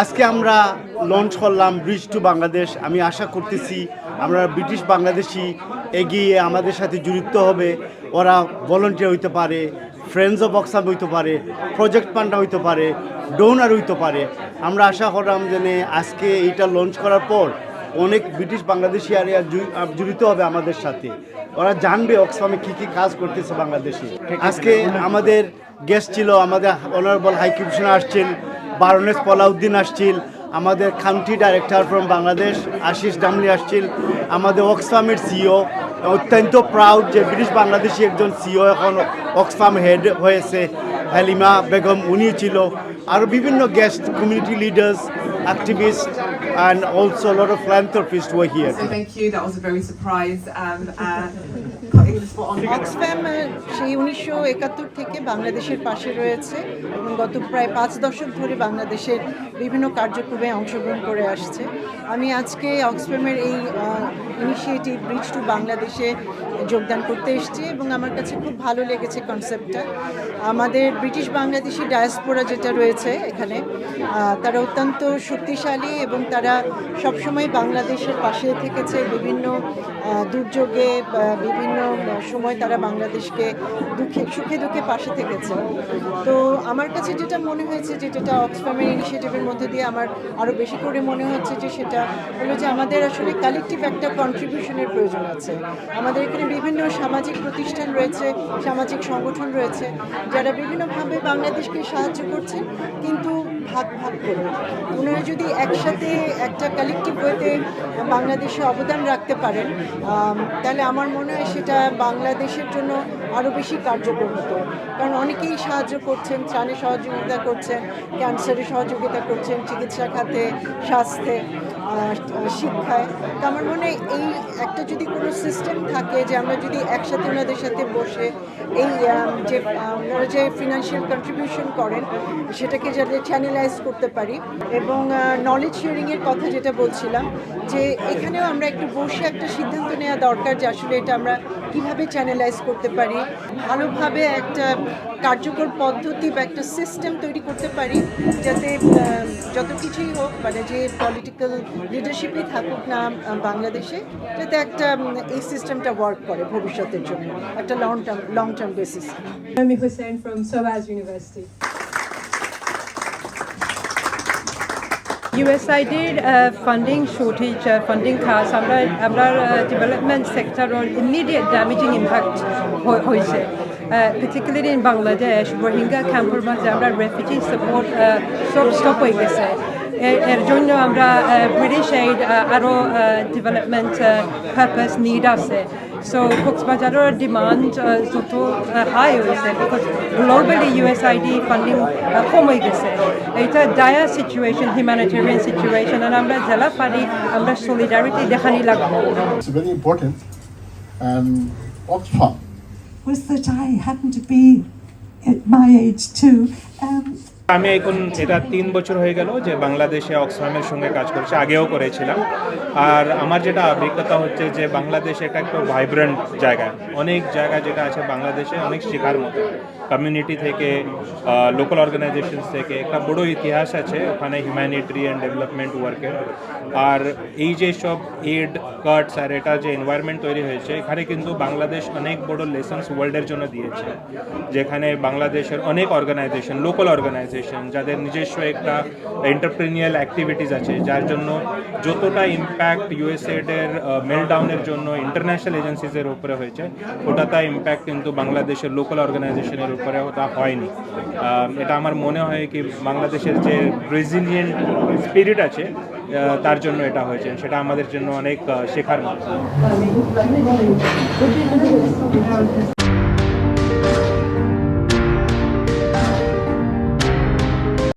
আজকে আমরা লঞ্চ করলাম ব্রিজ টু বাংলাদেশ আমি আশা করতেছি আমরা ব্রিটিশ বাংলাদেশি এগিয়ে আমাদের সাথে জড়িত হবে। ওরা ভলেন্টিয়ার হইতে পারে ফ্রেন্ডস অফ অক্সাম হইতে পারে প্রজেক্ট পান্ডা হইতে পারে ডোনার হইতে পারে। আমরা আশা করলাম যে আজকে এইটা লঞ্চ করার পর অনেক ব্রিটিশ বাংলাদেশি আর জড়িত হবে আমাদের সাথে। ওরা জানবে অক্সফামে কী কী কাজ করতেছে বাংলাদেশে। আজকে আমাদের গেস্ট ছিল আমাদের অনারেবল হাই কমিশনার আসছেন বারনেস পলাউদ্দিন আসছিল আমাদের country director from Bangladesh Ashish Damle আসছিল আমাদের অক্সফামের সিও অত্যন্ত প্রাউড যে ব্রিটিশ বাংলাদেশি একজন সিও এখন অক্সফাম হেড হয়েছে হালিমা বেগম উনি ছিল আরও বিভিন্ন guest community leaders activist and also lot of philanthropists were here So thank you. That was a very surprise. Um, uh, Oxfam, সেই উনিশশো একাত্তর থেকে বাংলাদেশের পাশে রয়েছে এবং গত প্রায় পাঁচ দশক ধরে বাংলাদেশের বিভিন্ন কার্যক্রমে অংশগ্রহণ করে আসছে। আমি আজকে অক্সফ্যামের এই ইনিশিয়েটিভ ব্রিজ টু বাংলাদেশে যোগদান করতে এসেছি এবং আমার কাছে খুব ভালো লেগেছে কনসেপ্টটা আমাদের ব্রিটিশ বাংলাদেশি ডায়াসপোরা যেটা রয়েছে এখানে তারা অত্যন্ত শক্তিশালী এবং তারা সবসময় বাংলাদেশের পাশে থেকেছে। বিভিন্ন দুর্যোগে বিভিন্ন সময় তারা বাংলাদেশকে দুঃখে, সুখে দুঃখে পাশে থেকেছে। তো আমার কাছে যেটা মনে হয়েছে যে যেটা অক্সফামের ইনিশিয়েটিভের মধ্যে দিয়ে আমার আরও বেশি করে মনে হচ্ছে যে সেটা হলো যে আমাদের আসলে কালেকটিভ একটা কন্ট্রিবিউশনের প্রয়োজন আছে। আমাদের এখানে বিভিন্ন সামাজিক প্রতিষ্ঠান রয়েছে, সামাজিক সংগঠন রয়েছে, যারা বিভিন্নভাবে বাংলাদেশকে সাহায্য করছেন, কিন্তু ভাগ ভাগ করে। ওনারা যদি একসাথে একটা কালেকটিভ ওয়েতে বাংলাদেশে অবদান রাখতে পারেন তাহলে আমার মনে হয় সেটা বাংলাদেশের জন্য আরও বেশি কার্যকর হতো। কারণ অনেকেই সাহায্য করছেন, ত্রাণে সহযোগিতা করছেন ক্যান্সারে সহযোগিতা করছেন, চিকিৎসা খাতে, স্বাস্থ্যে। শিক্ষায়। তো আমার মনে হয় এই একটা যদি কোনো সিস্টেম থাকে যে আমরা যদি একসাথে ওনাদের সাথে বসে এই যে ওনারা যে ফিনান্সিয়াল কন্ট্রিবিউশন করেন, সেটাকে যাতে চ্যানেলাইজ করতে পারি। এবং নলেজ শেয়ারিংয়ের কথা যেটা বলছিলাম, যে এখানেও আমরা একটু বসে একটা সিদ্ধান্ত নেওয়া দরকার যে আসলে এটা আমরা কীভাবে চ্যানেলাইজ করতে পারি, ভালোভাবে একটা কার্যকর পদ্ধতি বা একটা সিস্টেম তৈরি করতে পারি, যাতে যত কিছুই হোক মানে যে পলিটিক্যাল লিডারশিপই থাকুক না বাংলাদেশে, যাতে একটা এই সিস্টেমটা ওয়ার্ক করে ভবিষ্যতের জন্য, একটা long term long term basis আমি Hussain from SOAS University. USAIDের funding shortage funding খাস আমরা আমরা ডেভেলপমেন্ট সেক্টরের ইমিডিয়েট ড্যামেজিং ইম্প্যাক্ট হয়েছে পার্টিকুলারলি ইন বাংলাদেশ রোহিঙ্গা ক্যাম্পের মাঝে আমরা রেফিউজি সাপোর্ট সব স্টপ হয়ে গেছে এর- এর জন্য আমরা ব্রিটিশ এইড আরও ডেভেলপমেন্ট পারপাস নিড আছে সো কক্সবাজারের ডিমান্ড যত হাই হয়েছে বিকজ গ্লোবালি ইউএসআইডি ফান্ডিং কম হয়ে গেছে এটা ডায়ার সিচুয়েশন হিউম্যানিটেরিয়ান সিচুয়েশন আর আমরা জেলা পারি আমরা সলিডারিটি দেখানি লাগবো It's very important. And Oxfam was that I happened to be at my age too. Um, আমি এখন এটা তিন বছর হয়ে গেল যে বাংলাদেশে অক্সফামের সঙ্গে কাজ করছি, আগেও করেছিলাম। আর আমার যেটা অভিজ্ঞতা হচ্ছে যে বাংলাদেশ এটা একটা ভাইব্রেন্ট জায়গা। অনেক জায়গা যেটা আছে বাংলাদেশে অনেক শেখার মতো। কমিউনিটি থেকে লোকাল অর্গানাইজেশনস থেকে, একটা বড় ইতিহাস আছে ওখানে হিউম্যানিটেরিয়ান ডেভেলপমেন্ট ওয়ার্কের আর এই যে সব এড কার্ডস আর এটা যে এনভায়রনমেন্ট তৈরি হয়েছে, এখানে কিন্তু বাংলাদেশ অনেক বড় লেসন্স ওয়ার্ল্ডের জন্য দিয়েছে। যেখানে বাংলাদেশের অনেক অর্গানাইজেশন লোকাল অর্গানাইজেশন যাদের নিজস্ব একটা এন্টারপ্রিনিয়াল অ্যাক্টিভিটিস আছে, যার জন্য যতটা ইম্প্যাক্ট ইউএসএডের মেলডাউনের জন্য ইন্টারন্যাশনাল এজেন্সিজের উপরে হয়েছে ওটা তা ইম্প্যাক্ট কিন্তু বাংলাদেশের লোকাল অর্গানাইজেশনের উপরে ওটা হয়নি। এটা আমার মনে হয় কি বাংলাদেশের যে রেজিলিয়েন্ট স্পিরিট আছে তার জন্য এটা হয়েছে, সেটা আমাদের জন্য অনেক শেখার মতো